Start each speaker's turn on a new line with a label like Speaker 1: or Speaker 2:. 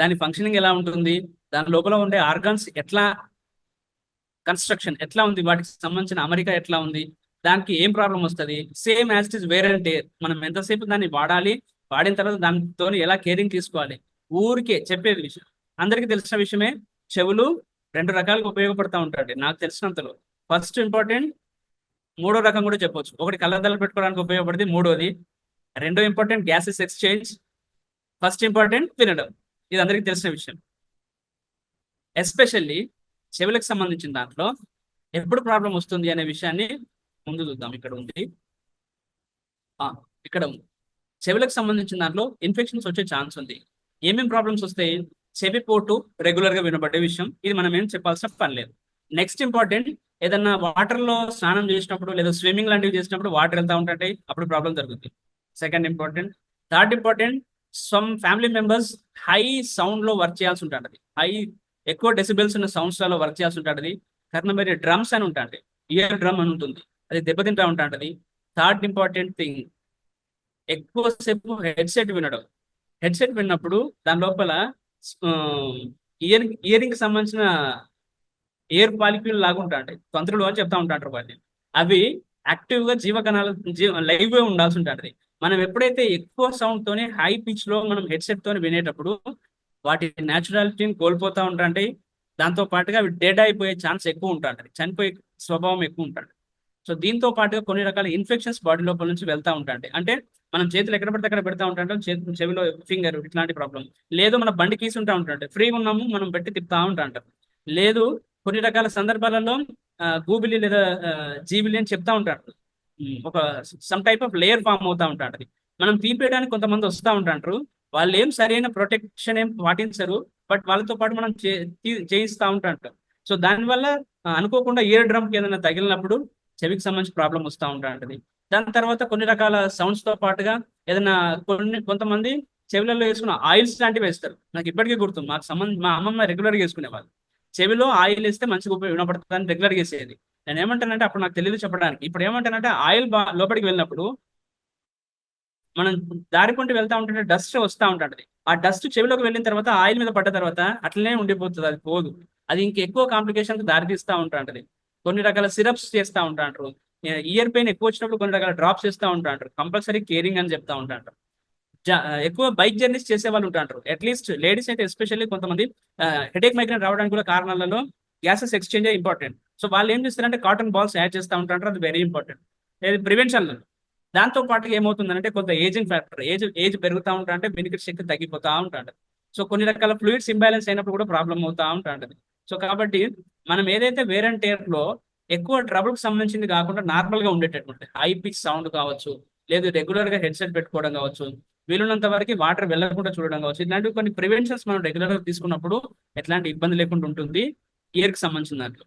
Speaker 1: దాని ఫంక్షనింగ్ ఎలా ఉంటుంది? దాని లోపల ఉండే ఆర్గాన్స్ ఎట్లా కన్స్ట్రక్షన్ ఎట్లా ఉంది? వాటికి సంబంధించిన అమెరికా ఎట్లా ఉంది? దానికి ఏం ప్రాబ్లం వస్తుంది? Same as it is wear and tear మనం ఎంతసేపు దాన్ని వాడాలి? వాడిన తర్వాత దానితో ఎలా కేరింగ్ తీసుకోవాలి? ఊరికే చెప్పేది విషయం. అందరికీ తెలిసిన విషయమే చెవులు రెండు రకాలుగా ఉపయోగపడతా ఉంటాయి నాకు తెలిసినంతలో. ఫస్ట్ ఇంపార్టెంట్ మూడో రకం కూడా చెప్పొచ్చు. ఒకటి కళ్ళద్దాలు పెట్టుకోవడానికి ఉపయోగపడింది మూడోది రెండో important gases exchange first important వినడం. ఇది అందరికీ తెలిసిన విషయం. ఎస్పెషల్లీ చెవులకు సంబంధించిన దాంట్లో ఎప్పుడు ప్రాబ్లం వస్తుంది అనే విషయాన్ని ముందు చూద్దాం. ఇక్కడ ఉంది. ఇక్కడ ఉంది. చెవులకు సంబంధించిన దాంట్లో ఇన్ఫెక్షన్స్ వచ్చే ఛాన్స్ ఉంది. ఏమేమి ప్రాబ్లమ్స్ వస్తాయి? చెవి పోటు రెగ్యులర్గా వినబడే విషయం. ఇది మనం ఏం చెప్పాల్సిన పని లేదు. నెక్స్ట్ ఇంపార్టెంట్ ఏదన్నా వాటర్లో స్నానం చేసినప్పుడు లేదా స్విమ్మింగ్ లాంటివి చేసినప్పుడు వాటర్ వెళ్తా ఉంటాయి అప్పుడు ప్రాబ్లం జరుగుతుంది second important third important some family members high సౌండ్లో work చేయాల్సి ఉంటుంది. హై ఎక్కువ డెసిబెల్స్ ఉన్న సౌండ్స్లో వర్క్ చేయాల్సి ఉంటుంది. కారణం మరి డ్రమ్స్ అని ఉంటుంది. ఇయర్ డ్రమ్ అని ఉంటుంది. అది దెబ్బతింటా ఉంటుంది. థర్డ్ ఇంపార్టెంట్ థింగ్ ఎక్కువసేపు హెడ్సెట్ వినడం. హెడ్సెట్ విన్నప్పుడు దాని లోపల ఇయర్ ఇయరింగ్ సంబంధించిన ఎయిర్ పాలిక్యూల్ లాగా ఉంటాయి తంత్రులు అని చెప్తా ఉంటారు వాటిని అవి యాక్టివ్గా జీవకణాలు జీవ లైవ్గా ఉండాల్సి ఉంటుంది. మనం ఎప్పుడైతే ఎక్కువ సౌండ్తోనే హై పిచ్లో మనం హెడ్సెట్తో వినేటప్పుడు వాటి న్యాచురాలిటీని కోల్పోతా ఉంటాయి దాంతో పాటుగా అవి డెడ్ అయిపోయే ఛాన్స్ ఎక్కువ ఉంటుంది చనిపోయే స్వభావం ఎక్కువ ఉంటుంది సో దీంతో పాటుగా కొన్ని రకాల ఇన్ఫెక్షన్స్ బాడీ లోపల నుంచి వెళ్తా ఉంటాయి అంటే మనం చేతులు ఎక్కడ పడితే అక్కడ పెడతా ఉంటాం చేతి చెవిలో ఫింగర్ ఇట్లాంటి ప్రాబ్లం లేదు మన బండి కీసి ఉంటా ఉంటాంటే ఫ్రీగా ఉన్నాము మనం పెట్టి తిప్పుతా ఉంటా ఉంటాం లేదు కొన్ని రకాల సందర్భాలలో గూబిలి లేదా జీబిలి అని చెప్తా ఉంటారు. Hmm. ఒక some type of layer form అవుతా ఉంటాడు మనం తీపేయడానికి కొంతమంది వస్తూ ఉంటారు. వాళ్ళు ఏం సరైన ప్రొటెక్షన్ ఏం పాటించరు. బట్ వాళ్ళతో పాటు మనం చే- తీ- చేయిస్తూ ఉంటాంటారు సో దానివల్ల అనుకోకుండా ఇయర్ డ్రమ్ ఏదైనా తగిలినప్పుడు చెవికి సంబంధించి ప్రాబ్లం వస్తూ ఉంటాంటది దాని తర్వాత కొన్ని రకాల సౌండ్స్తో పాటుగా ఏదైనా కొన్ని కొంతమంది చెవిలలో వేసుకున్న ఆయిల్స్ లాంటివి వేస్తారు. నాకు ఇప్పటికీ గుర్తు మాకు సంబంధించి మా అమ్మమ్మ రెగ్యులర్గా వేసుకునే వేసుకునేవాళ్ళు. చెవిలో ఆయిల్ వేస్తే మంచిగా ఉపయోగ అని రెగ్యులర్గా వేసేది. నేను ఏమంటానంటే అప్పుడు నాకు తెలియదు చెప్పడానికి. ఇప్పుడు ఏమంటానంటే ఆయిల్ లోపలికి వెళ్ళినప్పుడు మనం దారికుంటూ వెళ్తా ఉంటుంటే డస్ట్ వస్తూ ఉంటుంది. ఆ డస్ట్ చెవిలోకి వెళ్ళిన తర్వాత ఆయిల్ మీద పడ్డ తర్వాత అట్లనే ఉండిపోతుంది అది పోదు. అది ఇంకెక్కువ కాంప్లికేషన్ దారి తీస్తూ కొన్ని రకాల సిరప్స్ చేస్తూ ఉంటాంటారు ఇయర్ పెయిన్ ఎక్కువ వచ్చినప్పుడు కొన్ని రకాల డ్రాప్స్ చేస్తూ ఉంటాంటారు కంపల్సరీ కేరింగ్ అని చెప్తా ఉంటాంటారు ఎక్కువ బైక్ జర్నీస్ చేసే వాళ్ళు ఉంటారు అట్లీస్ట్ లేడీస్ అయితే ఎస్పెషల్లీ కొంతమంది హెడేక్ మైగ్రేన్ రావడానికి కూడా కారణాలలో గ్యాసెస్ ఎక్స్చేంజ్ ఇంపార్టెంట్. సో వాళ్ళు ఏం చేస్తారంటే కాటన్ బాల్స్ యాడ్ చేస్తూ ఉంటారు అది వెరీ ఇంపార్టెంట్ ఇది ప్రివెన్షన్ దాంతో పాటు ఏమవుతుందంటే కొంత ఏజింగ్ ఫ్యాక్టర్ ఏజ్ ఏజ్ పెరుగుతూ ఉంటా అంటే శక్తి తగ్గిపోతా ఉంటాడు సో కొన్ని రకాల ఫ్లూయిడ్స్ ఇంబ్యాలెన్స్ అయినప్పుడు కూడా ప్రాబ్లం అవుతా ఉంటాంటది సో కాబట్టి మనం ఏదైతే వేర్ అండ్లో ఎక్కువ ట్రబుల్కి సంబంధించింది కాకుండా నార్మల్గా ఉండేటటువంటి హై పిచ్ సౌండ్ కావచ్చు లేదు రెగ్యులర్గా హెడ్సెట్ పెట్టుకోవడం కావచ్చు వీలున్నంత వరకు వాటర్ వెళ్ళకుండా చూడడం కావచ్చు ఇలాంటివి కొన్ని ప్రివెన్షన్స్ మనం రెగ్యులర్గా తీసుకున్నప్పుడు ఎట్లాంటి ఇబ్బంది లేకుండా ఉంటుంది. ఇయర్కి సంబంధించిన దాంట్లో.